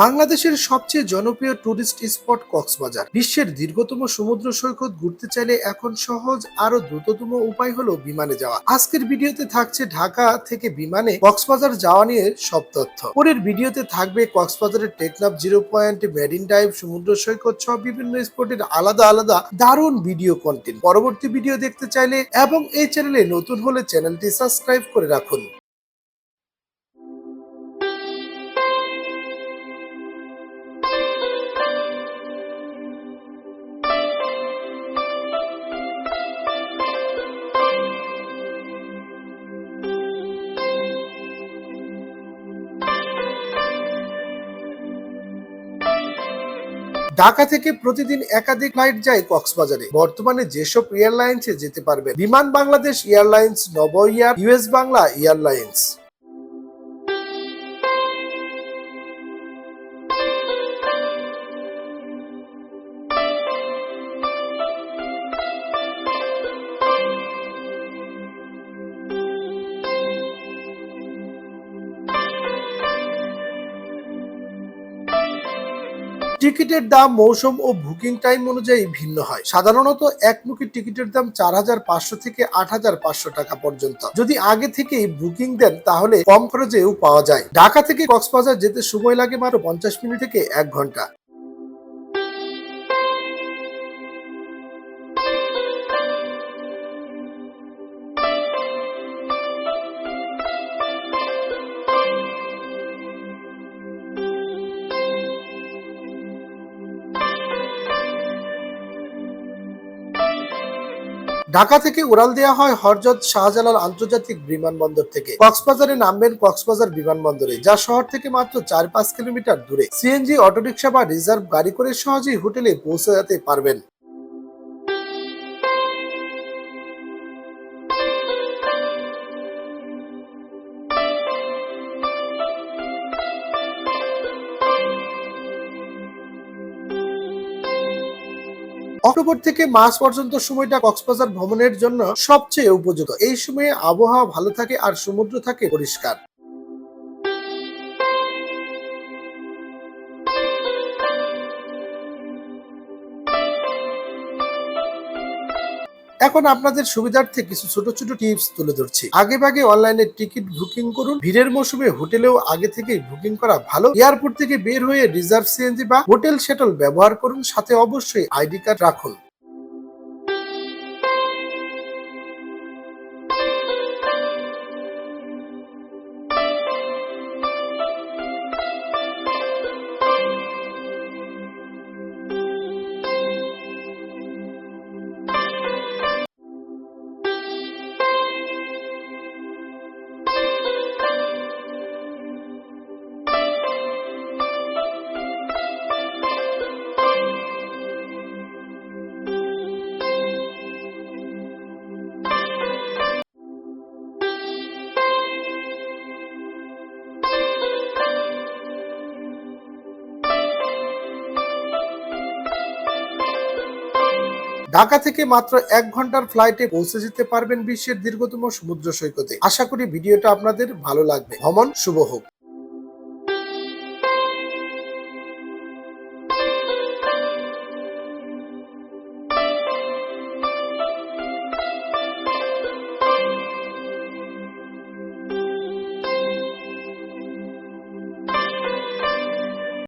বাংলাদেশের সবচেয়ে জনপ্রিয় টুরিস্ট স্পট কক্সবাজার। বিশ্বের দীর্ঘতম সমুদ্র সৈকত ঘুরতে চাইলে এখন সহজ আরও দ্রুততম উপায় হলো বিমানে যাওয়া। আজকের ভিডিওতে থাকছে ঢাকা থেকে বিমানে কক্সবাজার যাওয়া নিয়ে সব তথ্য। পরের ভিডিওতে থাকবে কক্সবাজারের Teknaf zero point, marine drive, সমুদ্র সৈকত সহ বিভিন্ন স্পটের আলাদা আলাদা দারুণ ভিডিও কন্টেন্ট পরবর্তী ভিডিও দেখতে চাইলে এবং এই চ্যানেলে নতুন হলে চ্যানেলটি সাবস্ক্রাইব করে রাখুন। ঢাকা থেকে প্রতিদিন একাধিক ফ্লাইট যায় কক্সবাজারে। বর্তমানে যেসব এয়ারলাইন্সে যেতে পারবে, Biman Bangladesh airlines, Novo air US Bangla airlines. টিকিটের দাম মৌসুম ও বুকিং টাইম অনুযায়ী ভিন্ন হয়। সাধারণত একমুখী টিকিটের দাম চার হাজার পাঁচশো থেকে আট হাজার পাঁচশো টাকা পর্যন্ত। যদি আগে থেকেই বুকিং দেন, তাহলে কম খরচেও পাওয়া যায়। ঢাকা থেকে কক্সবাজার যেতে সময় লাগে মাত্র পঞ্চাশ মিনিট থেকে এক ঘণ্টা। ঢাকা থেকে উড়াল দেওয়া হয় হরজত শাহজালাল আন্তর্জাতিক বিমানবন্দর থেকে। কক্সবাজারে নামবেন কক্সবাজার বিমানবন্দরে, যা শহর থেকে মাত্র চার পাঁচ কিলোমিটার দূরে। সিএনজি, অটোরিকশা বা রিজার্ভ গাড়ি করে সহজেই হোটেলে পৌঁছে যেতে পারবেন। অক্টোবর থেকে মার্চ পর্যন্ত সময়টা কক্সবাজার ভ্রমণের জন্য সবচেয়ে উপযুক্ত। এই সময়ে আবহাওয়া ভালো থাকে আর সমুদ্র থাকে পরিষ্কার। এখন আপনাদের সুবিধার্থে কিছু ছোট ছোট টিপস তুলে ধরছি। আগে ভাগে অনলাইনে টিকিট বুকিং করুন। ভিড়ের মৌসুমে হোটেলেও আগে থেকে বুকিং করা ভালো। এয়ারপোর্ট থেকে বের হয়ে রিজার্ভ সিএনজি বা হোটেল সেটল ব্যবহার করুন। সাথে অবশ্যই আইডি কার্ড রাখুন। ঢাকা থেকে মাত্র এক ঘণ্টার ফ্লাইটে পৌঁছে যেতে পারবেন বিশ্বের দীর্ঘতম সমুদ্র সৈকতে। আশা করি ভিডিওটা আপনাদের ভালো লাগবে। ভ্রমণ শুভ হোক।